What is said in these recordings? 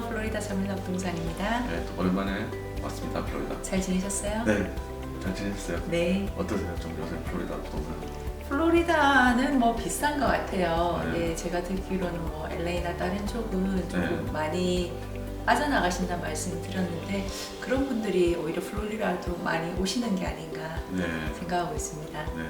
플로리다 서밀럽 부동산입니다. 네, 또 오랜만에 왔습니다, 플로리다. 잘 지내셨어요? 네, 잘 지내셨어요? 네. 어떠세요? 좀 요새 플로리다 부동산? 플로리다는 뭐 비싼 것 같아요. 네. 예, 제가 듣기로는 뭐 LA나 다른 쪽은 조금 네. 많이 빠져나가신다는 말씀을 드렸는데 그런 분들이 오히려 플로리다도 많이 오시는 게 아닌가 네, 생각하고 있습니다. 네.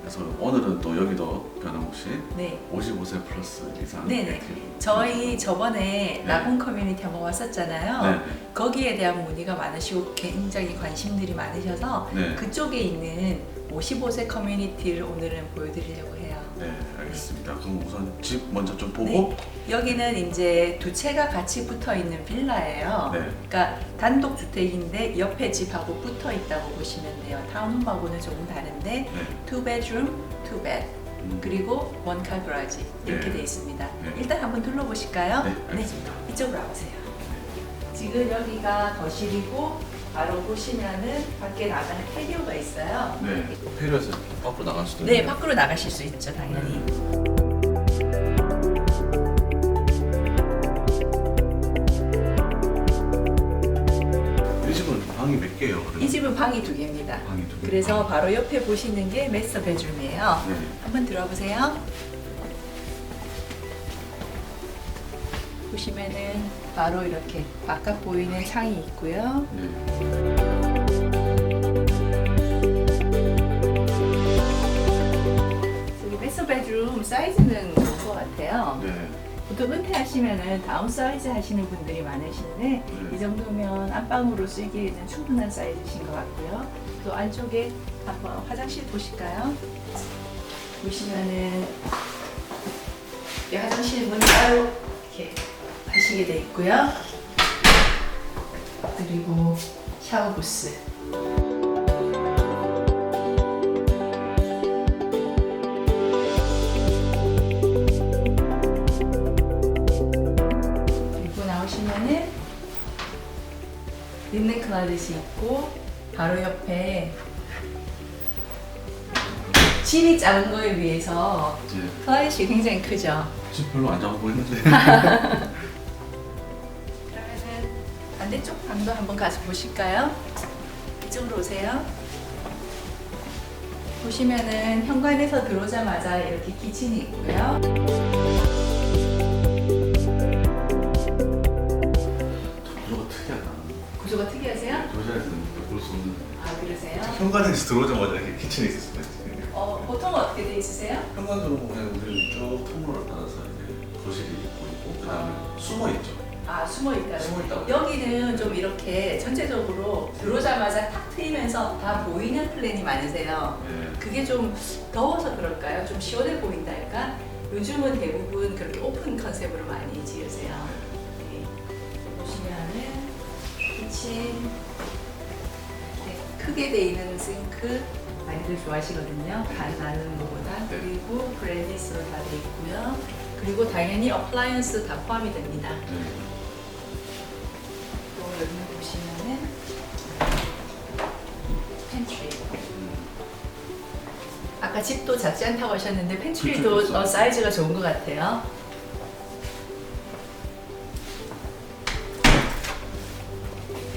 그래서 오늘은 또 여기도 변함없이 네. 55세 플러스 이상 네 네. 액티브. 저희 저번에 네. 나군 커뮤니티 한번 왔었잖아요. 네, 거기에 대한 문의가 많으시고 굉장히 관심들이 많으셔서 네, 그쪽에 있는 55세 커뮤니티를 오늘은 보여드리려고 해요. 네, 알겠습니다. 그럼 우선 집 먼저 좀 보고 여기는 이제 두 채가 같이 붙어 있는 빌라예요. 네, 그러니까 단독 주택인데 옆에 집하고 붙어 있다고 보시면 돼요. 타운홈하고는 조금 다른데 네, 투 베드룸, 투 베드 음, 그리고 원카 브라지 이렇게 네. 돼 있습니다. 네. 일단 한번 둘러보실까요? 네, 알겠습니다. 이쪽으로 와보세요. 지금 여기가 거실이고 바로 보시면은 밖에 나가는 패리오가 있어요. 네. 필요해서 밖으로 나갈 수도 네, 있네요. 밖으로 나가실 수 있죠, 당연히. 이 집은 방이 몇 개예요? 그러면? 이 집은 방이 두 개입니다. 방이 두 개. 그래서 바로 옆에 보시는 게 메스터 베드룸이에요. 네, 한번 들어와 보세요. 보시면은 바로 이렇게 바깥 보이는 창이 있고요. 네, 여기 메스터 베드룸 사이즈는 좋은 것 같아요. 네, 보통 은퇴하시면은 다운 사이즈 하시는 분들이 많으신데 네. 이 정도면 안방으로 쓰기에는 충분한 사이즈신 것 같고요. 또 안쪽에 한번 화장실 보실까요? 보시면은 이 화장실 문 따로 하시게 돼 있고요. 그리고 샤워 부스. 그리고 나오시면은 린넨 클라릿이 있고 바로 옆에 집이 작은 거에 비해서 이제 클라릿이 굉장히 크죠. 집 별로 안 작아 보이는데. 반대쪽 방도 한번 가서 보실까요? 이쪽으로 오세요. 보시면은 현관에서 들어오자마자 이렇게 키친이 있고요. 구조가 특이하다. 구조가 특이하세요? 도시락에서는 볼수 없는. 아 그러세요? 현관에서 들어오자마자 이렇게 있을 수가 있어요. 어, 보통 어떻게 돼 있으세요? 현관으로 그냥 우리 쭉 통로를 따라서 이제 거실이 있고 있고 그다음에 숨어 있죠. 아 숨어 있다. 숨어 있다고. 여기는 좀 이렇게 전체적으로 들어오자마자 탁 트이면서 다 보이는 플랜이 많으세요. 네. 그게 좀 더워서 그럴까요? 좀 시원해 보인다 할까? 요즘은 대부분 그렇게 오픈 컨셉으로 많이 지으세요. 네. 보시면은 키친 이렇게 크게 돼 있는 싱크 많이들 좋아하시거든요. 반 나누는 것보다 네. 그리고 브랜디스로 다 돼 있고요. 그리고 당연히 어플라이언스 다 포함이 됩니다. 네. 또 여기 보시면은 팬트리. 음, 아까 집도 작지 않다고 하셨는데 팬트리도 그쵸. 어, 사이즈가 좋은 것 같아요.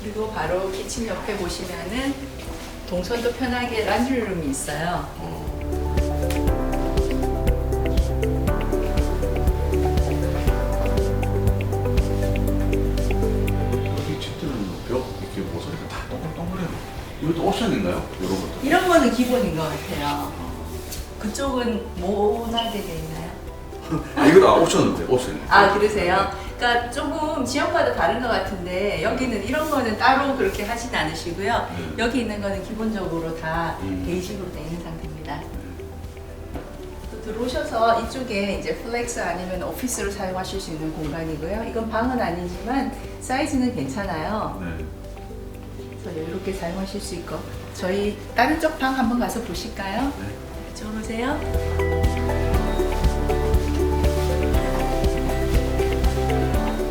그리고 바로 키친 옆에 보시면은 동선도 편하게 란드리룸이 있어요. 어, 옵션인가요? 이런 것도. 이런 거는 기본인 것 같아요. 그쪽은 모나게 돼 있나요? 아 이것도 아, 옵션인데 옵션. 아 그러세요? 그러니까 조금 지역마다 다른 것 같은데 여기는 이런 거는 따로 그렇게 하진 않으시고요. 네. 여기 있는 거는 기본적으로 다 음. 베이직으로 되어 있는 상태입니다. 또 들어오셔서 이쪽에 이제 플렉스 아니면 오피스로 사용하실 수 있는 공간이고요. 이건 방은 아니지만 사이즈는 괜찮아요. 네. 여유롭게 사용하실 수 있고 저희 다른 쪽 방 한번 가서 보실까요? 네. 이쪽으로 오세요.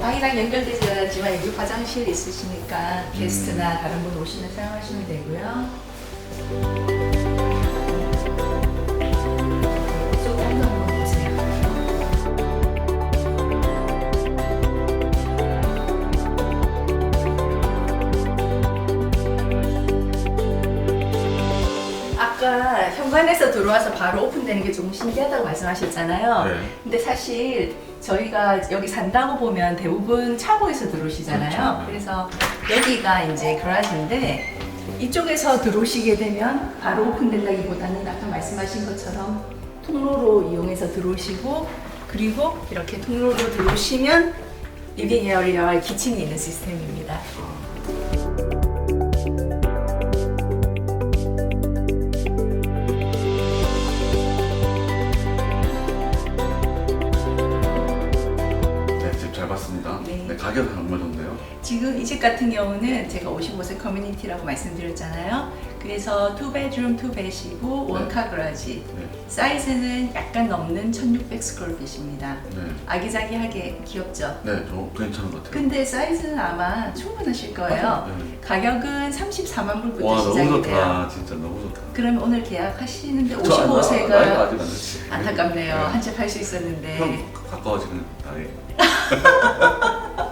방이랑 연결되지 않았지만 여기 화장실 있으시니까 게스트나 다른 분 오시면 사용하시면 되고요. 들어와서 바로 오픈되는 게 조금 신기하다고 말씀하셨잖아요. 네. 근데 사실 저희가 여기 산다고 보면 대부분 차고에서 들어오시잖아요. 그렇죠. 네. 그래서 여기가 이제 가라지인데 이쪽에서 들어오시게 되면 바로 오픈된다기보다는 아까 말씀하신 것처럼 통로로 이용해서 들어오시고 그리고 이렇게 통로로 들어오시면 리빙 에어리어와 키친이 있는 시스템입니다. 잘 봤습니다. 네. 네, 가격은 얼마 정도요? 지금 이 집 같은 경우는 제가 55세 커뮤니티라고 말씀드렸잖아요. 그래서 2bedroom, 2bed이고 원카 그라지. 네. 사이즈는 약간 넘는 1600 스퀘어핏입니다. 네. 아기자기하게 귀엽죠? 네, 저 괜찮은 것 같아요. 근데 사이즈는 아마 충분하실 거예요. 네. 가격은 34만 불부터 와, 너무 시작이 돼요. 좋다. 진짜 너무 좋다. 그러면 오늘 계약하시는데 저 아니, 나- 나이가 55세가 아직 안 됐지. 안타깝네요. 네. 한채 팔 수 있었는데. 형 가까워지는 나이.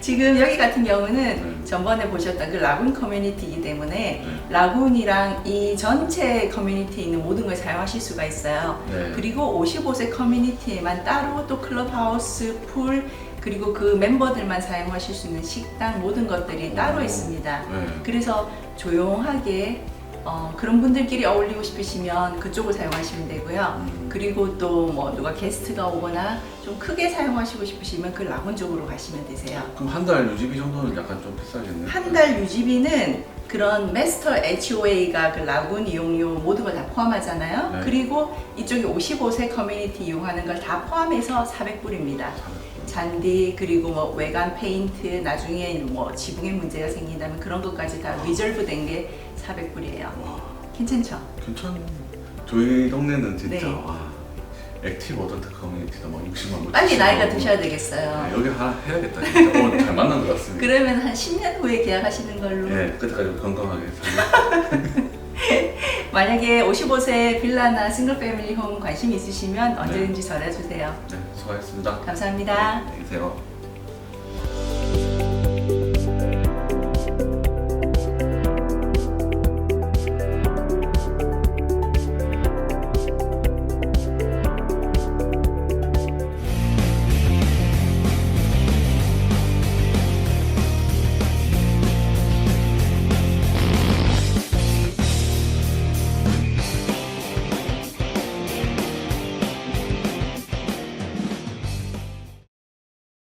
지금 여기 같은 경우는 네. 전번에 보셨던 그 라군 커뮤니티이기 때문에 네. 라군이랑 이 전체 커뮤니티에 있는 모든 걸 사용하실 수가 있어요. 네. 그리고 55세 커뮤니티에만 따로 또 클럽하우스, 풀, 그리고 그 멤버들만 사용하실 수 있는 식당 모든 것들이 따로 오. 있습니다. 네. 그래서 조용하게 어, 그런 분들끼리 어울리고 싶으시면 그쪽을 사용하시면 되고요. 음. 그리고 또 뭐 누가 게스트가 오거나 좀 크게 사용하시고 싶으시면 그 라군 쪽으로 가시면 되세요. 그럼 한 달 유지비 정도는 약간 좀 비싸겠네요. 한 달 유지비는 그런 마스터 HOA가 그 라군 이용료 모든 걸다 포함하잖아요. 네. 그리고 이쪽에 55세 커뮤니티 이용하는 걸 다 포함해서 400불입니다. 잔디 그리고 뭐 외관 페인트 나중에 뭐 지붕에 문제가 생긴다면 그런 것까지 다 리저브 된게 400불이에요. 와, 괜찮죠? 괜찮. 저희 동네는 진짜 네. 와, 액티브 어덜트 커뮤니티다 막 60만 원. 빨리 나이가 70만 드셔야 되겠어요. 네, 여기 하나 해야겠다. 진짜 오늘 잘 만난 것 같습니다. 그러면 한 10년 후에 계약하시는 걸로. 네, 그때까지 건강하게 살고. 만약에 55세 빌라나 싱글 패밀리 홈 관심 있으시면 언제든지 전화 주세요. 네, 수고하셨습니다. 감사합니다. 네, 안녕히 계세요.